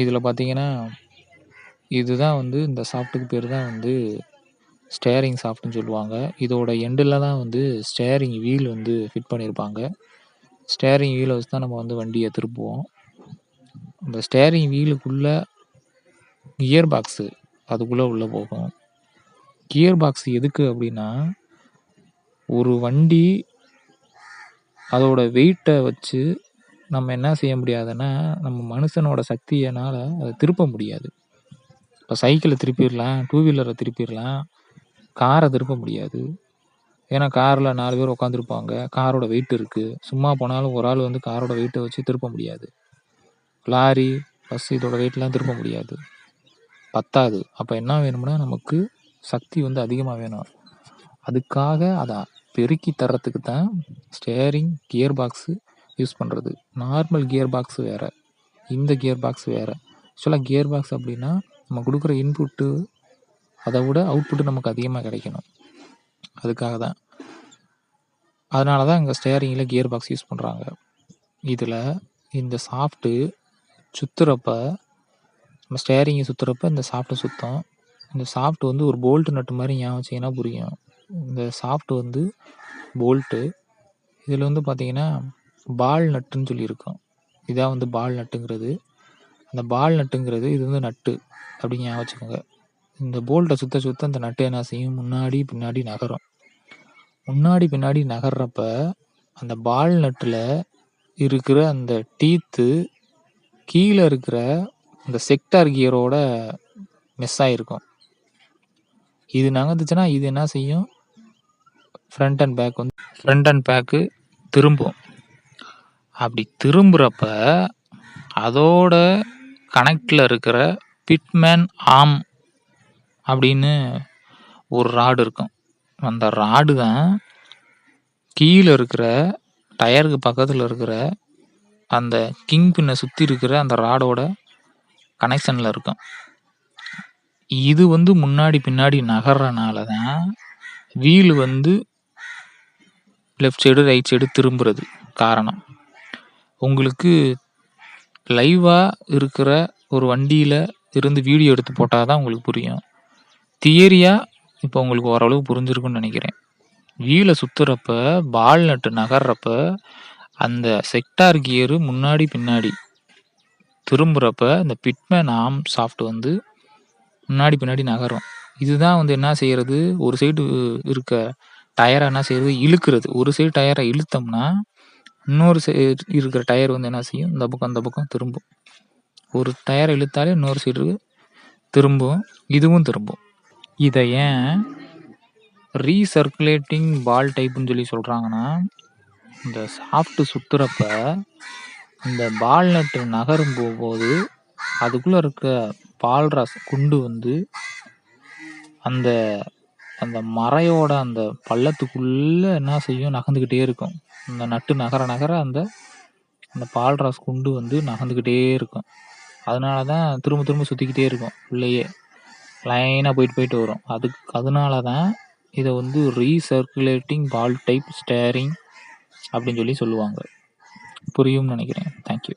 இதில் பார்த்தீங்கன்னா இதுதான் வந்து இந்த சாஃப்ட்டுக்கு பேர் தான் வந்து ஸ்டேரிங் சாஃப்ட்டுன்னு சொல்லுவாங்க. இதோட எண்டில் தான் வந்து ஸ்டேரிங் வீல் வந்து ஃபிட் பண்ணியிருப்பாங்க. ஸ்டேரிங் வீலை வச்சு தான் நம்ம வந்து வண்டியை திருப்புவோம். அந்த ஸ்டேரிங் வீலுக்குள்ளே கியர் பாக்ஸு அதுக்குள்ளே உள்ளே போகும். கியர் பாக்ஸ் எதுக்கு அப்படின்னா ஒரு வண்டி அதோட வெயிட்டை வச்சு நம்ம என்ன செய்ய முடியாதுன்னா நம்ம மனுஷனோட சக்தியினால் அதை திருப்ப முடியாது. இப்போ சைக்கிளை திருப்பிடலாம் டூ வீலரை திருப்பிடலாம் காரை திருப்ப முடியாது. ஏன்னா காரில் நாலு பேர் உட்காந்துருப்பாங்க காரோட வெயிட் இருக்குது சும்மா போனாலும் ஒரு ஆள் வந்து காரோட வெயிட்டை வச்சு திருப்ப முடியாது. லாரி பஸ் இதோட வெயிட்லாம் திருப்ப முடியாது. பத்தாது. அப்போ என்ன வேணும்னா நமக்கு சக்தி வந்து அதிகமாக வேணும். அதுக்காக அதை பெருக்கி தர்றதுக்கு தான் ஸ்டேரிங் கியர் பாக்ஸு யூஸ் பண்ணுறது நார்மல் கியர் பாக்ஸ் வேறு. இந்த கியர் பாக்ஸ் வேறு. ஆக்சுவலாக கியர் பாக்ஸ் அப்படின்னா நம்ம கொடுக்குற இன்புட்டு அதை விட அவுட்புட்டு நமக்கு அதிகமாக கிடைக்கணும். அதுக்காக தான். அதனால தான் இங்கே ஸ்டேரிங்கில் கியர் பாக்ஸ் யூஸ் பண்ணுறாங்க இதில் இந்த சாஃப்ட்டு சுற்றுறப்ப நம்ம ஸ்டேரிங்கை சுற்றுறப்ப இந்த சாஃப்ட்டு சுத்தம். இந்த சாஃப்ட் வந்து ஒரு போல்ட் நட்டு மாதிரி ஞாபகம் வச்சிங்கன்னா புரியும். இந்த சாஃப்ட் வந்து போல்ட்டு இதில் வந்து பார்த்திங்கன்னா பால் நட்டுன்னு சொல்லியிருக்கோம். இதான் வந்து பால் நட்டுங்கிறது. அந்த பால் நட்டுங்கிறது இது வந்து நட்டு அப்படின்னு ஞாபகம் வச்சுக்கோங்க. இந்த போல்ட்டை சுத்த சுத்த அந்த நட்டு என்ன செய்யும்? முன்னாடி பின்னாடி நகரும். முன்னாடி பின்னாடி நகர்றப்ப அந்த பால் நட்டில் இருக்கிற அந்த டீத்து கீழே இருக்கிற அந்த செக்டார் கியரோட மிஸ் ஆகிருக்கும் இது நகர்ந்துச்சுன்னா இது என்ன செய்யும்? ஃப்ரண்ட் அண்ட் பேக் வந்து ஃப்ரண்ட் அண்ட் பேக்கு திரும்பும். அப்படி திரும்புகிறப்ப அதோட கனெக்டில் இருக்கிற பிட்மேன் ஆம் அப்படின்னு ஒரு ராடு இருக்கும். அந்த ராடு தான் கீழே இருக்கிற டயருக்கு பக்கத்தில் இருக்கிற அந்த கிங் பின்னை சுற்றி இருக்கிற அந்த ராடோட கனெக்ஷனில் இருக்கும். இது வந்து முன்னாடி பின்னாடி நகர்றனால தான் வீல் வந்து லெஃப்ட் சைடு ரைட் சைடு திரும்புறது காரணம். உங்களுக்கு லைவாக இருக்கிற ஒரு வண்டியில் இருந்து வீடியோ எடுத்து போட்டால் தான் உங்களுக்கு புரியும். தியரியாக இப்போ உங்களுக்கு ஓரளவுக்கு புரிஞ்சிருக்குன்னு நினைக்கிறேன். வீலை சுற்றுறப்ப பால் நட்டு நகர்றப்ப அந்த செக்டார் கியரு முன்னாடி பின்னாடி திரும்புகிறப்ப இந்த பிட்மேன் ஆம் சாஃப்ட் வந்து முன்னாடி பின்னாடி நகரும். இதுதான் வந்து என்ன செய்கிறது ஒரு சைடு இருக்க டயரை என்ன செய்கிறது இழுக்கிறது. ஒரு சைடு டயரை இழுத்தோம்னா இன்னொரு சைடு இருக்கிற டயர் வந்து என்ன செய்யும்? இந்த பக்கம் அந்த பக்கம் திரும்பும். ஒரு டயர் இழுத்தாலே இன்னொரு சைடு திரும்பும். இதுவும் திரும்பும். இதை ஏன் ரீசர்க்குலேட்டிங் பால் டைப்புன்னு சொல்லி சொல்கிறாங்கன்னா இந்த சாஃப்ட்டு சுற்றுறப்ப இந்த பால் நட்டு நகரும் போகும்போது அதுக்குள்ளே இருக்க பால்ராஸ் குண்டு வந்து அந்த அந்த மரையோட அந்த பள்ளத்துக்குள்ளே என்ன செய்யும்? நகர்ந்துக்கிட்டே இருக்கும். அந்த நட்டு நகர நகர அந்த அந்த பால்ராஸ் குண்டு வந்து நகர்ந்துக்கிட்டே இருக்கும். அதனால தான் திரும்ப திரும்ப சுற்றிக்கிட்டே இருக்கும். உள்ளேயே லைனாக போயிட்டு போயிட்டு வரும். அதுக்கு அதனால தான் இதை வந்து ரீசர்க்குலேட்டிங் பால் டைப் ஸ்டேரிங் அப்படின்னு சொல்லி சொல்லுவாங்க. புரியும்னு நினைக்கிறேன். தேங்க்யூ